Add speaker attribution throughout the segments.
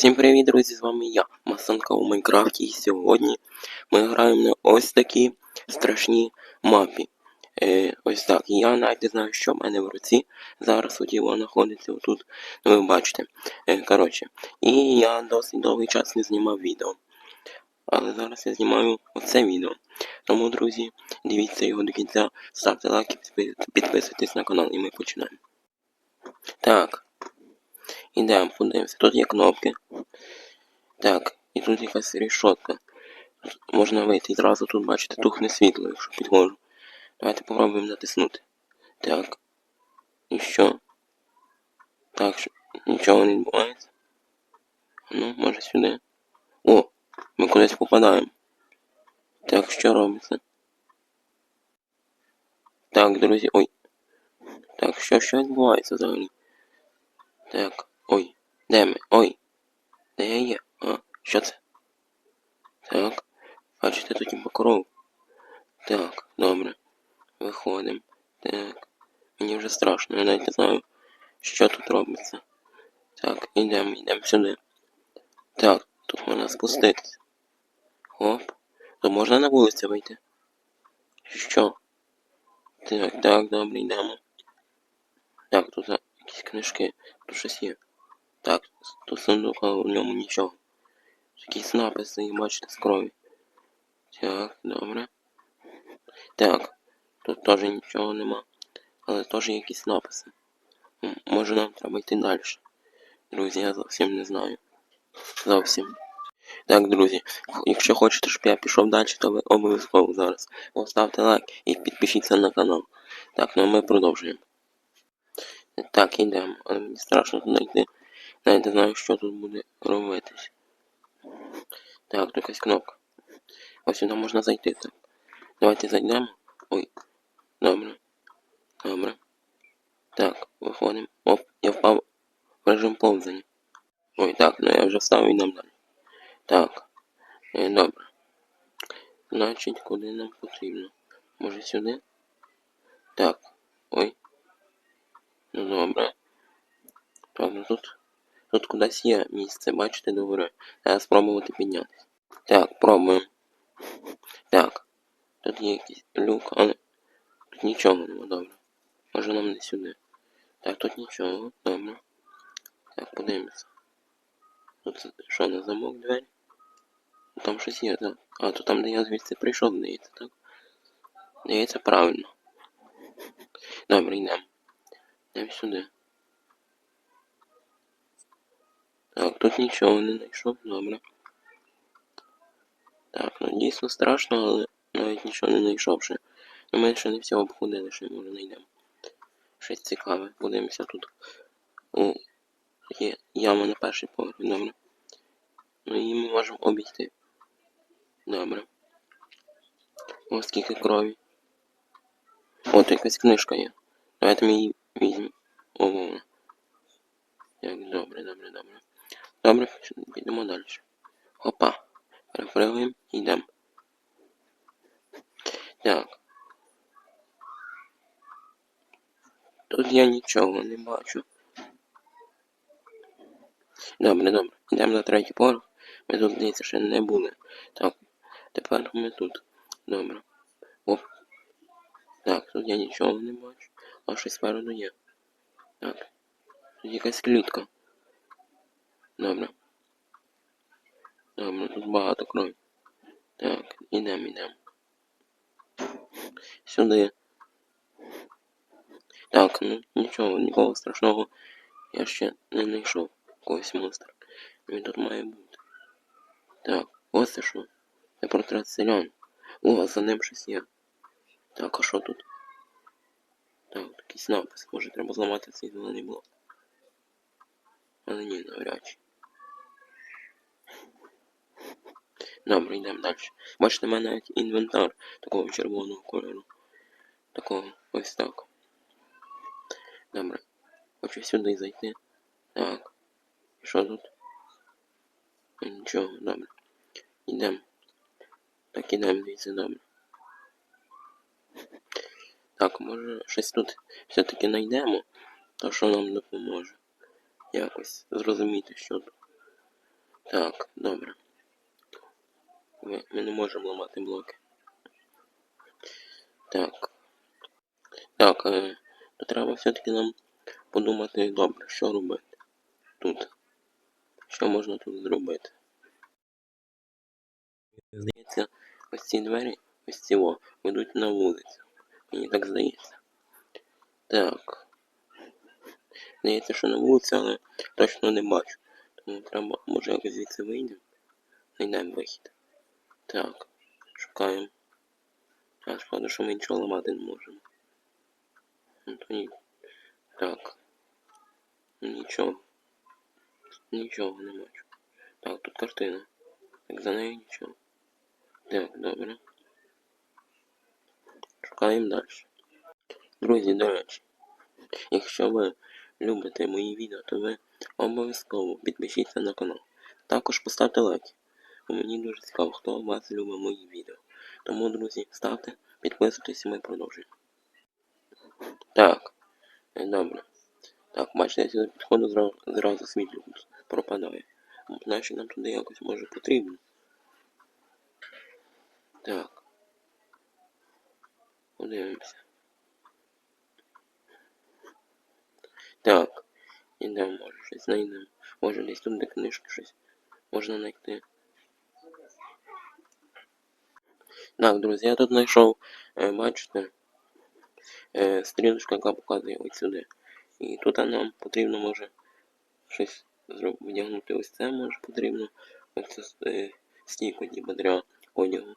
Speaker 1: Всім привіт, друзі! З вами я, Масанка у Майнкрафті, і сьогодні ми граємо на ось такій страшній мапі. Е, ось так. Я навіть не знаю, що в мене в руці. Зараз от його знаходиться отут. Ну, ви бачите. Е, коротше. І я досить довгий час не знімав відео. Але зараз я знімаю оце відео. Тому, друзі, дивіться його до кінця, ставте лайки, підпи- підписуйтесь на канал і ми починаємо. Так. Ідемо, подивимося. Тут є кнопки. Так, і тут якась Можна вийти і зразу тут, бачите, тухне світло, якщо підходжу. Давайте попробуємо натиснути. Так. І що? Так, що нічого не відбувається. Ну, може сюди. О! Ми кудись попадаємо. Так, що робиться? Так, друзі, ой. Так, що, що відбувається взагалі? Так, ой. Де ми? Ой. Де я є? А, що це? Так. Бачите, тут типу кров. Так, добре. Виходимо. Так. Мені вже страшно, я навіть не знаю, що тут робиться. Так, ідемо, йдемо сюди. Так, тут можна спуститися. Оп. То можна на вулицю вийти? Що? Так, так, добре, йдемо. Так, тут якісь книжки, тут щось є. Так, тут сундук, але в ньому нічого. Якісь написи, і бачите, з крові. Так, добре. Так, тут теж нічого нема. Але теж якісь написи. Може нам треба йти далі. Друзі, я зовсім не знаю. Зовсім. Так, друзі, якщо хочете, щоб я пішов далі, то ви обов'язково зараз поставте лайк і підпишіться на канал. Так, ну ми продовжуємо. Так, йдемо, але мені страшно туди йти. Навіть не знаю, що тут буде робитись. Так, тут якась кнопка. Ось сюди можна зайти. Так. Давайте зайдемо. Ой. Добре. Добре. Так, виходимо. Оп, я впав в режим повзання. Ой, так, ну я вже встав і йдемо далі. Так. Е, добре. Значить, куди нам потрібно? Може сюди? Так. Ой. Ну добре. Ну тут. Тут кудись є місце, бачите, добре. Треба спробувати піднятися. Так, пробуємо. Так. Тут є якийсь люк, але тут нічого нема, добре. Може нам не сюди. Так, тут нічого, добре. Так, подивимося. Тут що на замок двері? Там щось є, так. А, то там, де я звідси прийшов, здається, так? Здається, правильно. Добре, йдемо. Йдемо сюди. Так, тут нічого не знайшов, добре. Так, ну дійсно страшно, але навіть нічого не знайшовши. Ну, ми ще не все обходили, ще може знайдемо. Щось цікаве. Подивимося тут. О, є яма на перший поверх, добре. Ну і ми можемо обійти. Добре. Ось скільки крові. О, тут якась книжка є. Давайте ми її візьмемо. Ого. Як добре, добре, добре. Добре, підемо далі. Опа. Перепрыгуємо і йдемо. Так. Тут я нічого не бачу. Добре, добре. Йдемо на третій поверх. Ми тут, здається, ще не були. Так, тепер ми тут. Добре. Оп. Так, тут я нічого не бачу. А щось спереду є. Так. Тут якась клітка. Добре. Добре, тут багато крові. Так, ідемо, ідемо. Сюди. Так, ну нічого, нікого страшного я ще не знайшов. Когось монстра. Він тут має бути. Так, ось це що. Це портрет селян. О, за ним щось є. Так, а що тут? Так, якийсь напис. Може треба зламати цей зелений блок. Але ні, навряд чи. Добре, йдемо далі. Бачите, в мене інвентар такого червоного кольору. Такого ось так. Добре. Хочу сюди зайти. Так. Що тут? Нічого, добре. Йдемо. Так, ідемо, дивіться, добре. Так, може щось тут все-таки знайдемо, то що нам допоможе. Якось зрозуміти, що тут. Так, добре. Ми, не можемо ламати блоки. Так. Так, е, то треба все-таки нам подумати добре, що робити тут. Що можна тут зробити? Здається, ось ці двері, ось ці о, ведуть на вулицю. Мені так здається. Так. Здається, що на вулиці, але точно не бачу. Тому треба, може якось звідси вийдемо. Знайдемо вихід. Так, шукаємо. А, шкода, що ми нічого ламати не можемо. Ну, ні. Так. Нічого. Нічого не бачу. Так, тут картина. Так, за нею нічого. Так, добре. Шукаємо далі. Друзі, до речі, якщо ви любите мої відео, то ви обов'язково підпишіться на канал. Також поставте лайк. Бо мені дуже цікаво, хто вас любить мої відео. Тому, друзі, ставте, підписуйтесь і ми продовжуємо. Так, е, добре. Так, бачите, я сюди підходу зразу, зразу світло пропадає. Значить нам туди якось може потрібно. Так. Подивимося. Так. Ідемо, може щось знайдемо. Може десь тут де книжки щось можна знайти. Так, друзі, я тут знайшов, е, бачите, е, стрілочка, яка показує ось сюди. І тут нам потрібно може щось вдягнути ось це може потрібно. Ось це е, стійку ніби для одягу.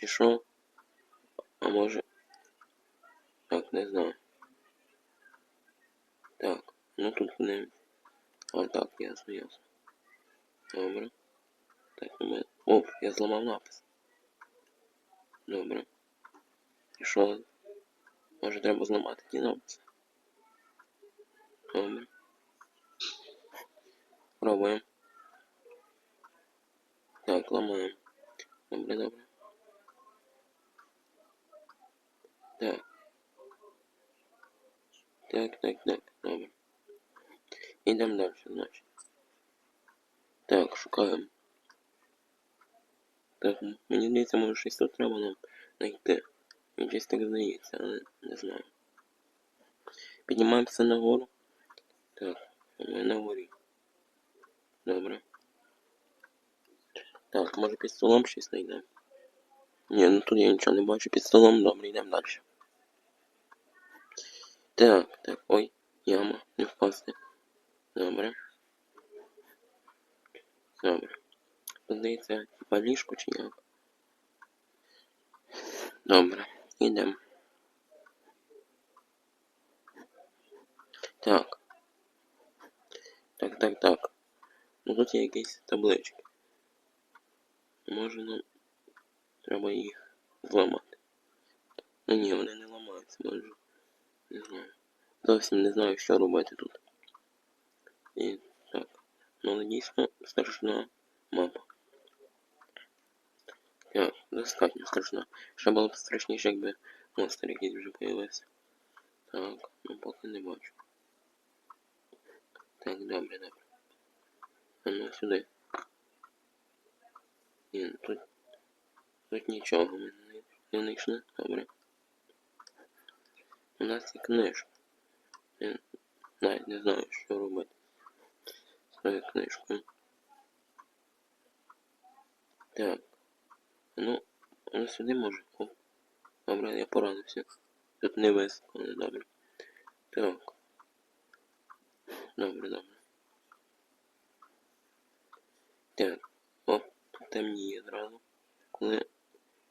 Speaker 1: Чи що? А може. Так, не знаю. Так, ну тут не. А так, ясно, ясно. Добре. Так, у мене. О, я зламав напис. Добре. І що? Може треба зламати ті написи? Добре. Пробуємо. Так, ламаємо. Добре, добре. Так. Так, так, так, добре. Ідемо далі, значить. Так, шукаємо. Так, мені здається, може щось тут треба нам знайти. Мені щось так здається, але не знаю. Піднімаємося нагору. Так, ми на горі. Добре. Так, може під столом щось знайдемо. Ні, ну тут я нічого не бачу під столом, добре, йдемо далі. Так, так, ой, яма, не впасти. Добре. Добре. Здається, ліжко чи як? Добре, йдемо. Так. Так, так, так. Ну тут є якісь таблички. Може нам треба їх зламати. Ну ні, вони не ламаються, може. Не знаю. Зовсім не знаю, що робити тут. І так. Ну дійсно страшна мапа. Так, достатньо страшна. Ще було б страшніше, якби монстр якийсь вже появився. Так, ну поки не бачу. Так, добре, добре. А ну сюди. Ні, ну тут. Тут нічого ми не, знайшли. Добре. У нас є книжка. Я навіть не знаю, що робити. з цією книжкою. Так. Ну, ну сюди може. О. Добре, я поранився. Тут не високо, не добре. Так. Добре, добре. Так. О, тут темніє зразу. Коли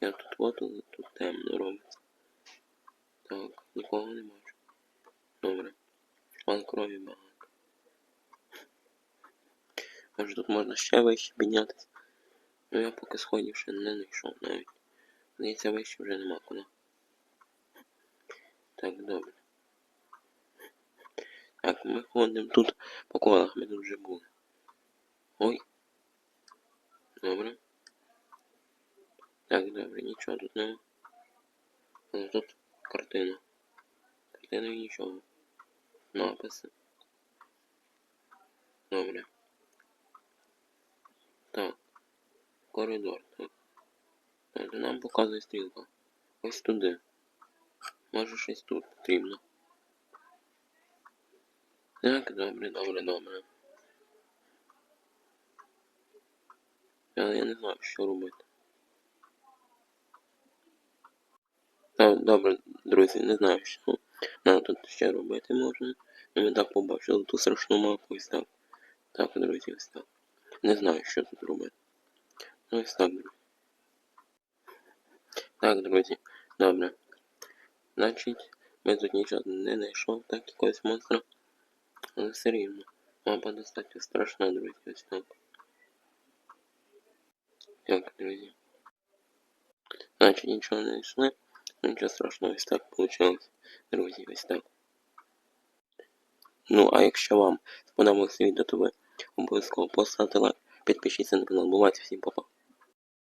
Speaker 1: я тут то тут темно робиться. Так, нікого не бачу. Добре. Вон крові багато. Може тут можна ще вище піднятися. Ну я поки сходів ще не знайшов навіть. Здається, вище вже нема куди. Так, добре. Так, ми ходимо тут по колах, ми тут вже були. Ой. Добре. Так, добре, нічого тут нема. Але тут картина. Картина і нічого. Написи. Добре. Коридор. Так. Нам показує стрілка. Ось туди. Може щось тут потрібно. Так, добре, добре, добре. Але я не знаю, що робити. Так, добре, друзі, не знаю, що нам тут ще робити можна. Ну, Ми так побачили ту страшну мапу, ось так. Так, друзі, ось так. Не знаю, що тут робити. Ось так. Так, друзі, добре. Значить, ми тут нічого не знайшов, так якогось монстра. Але все рівно. Мапа достатньо страшна, друзі, ось так. Так, друзі. Значить, нічого не знайшли. Ну, Нічого страшного, ось так вийшло. Друзі, ось так. Ну, а якщо вам сподобалося відео, то ви обов'язково поставте лайк, підпишіться на канал. Бувайте всім па-па.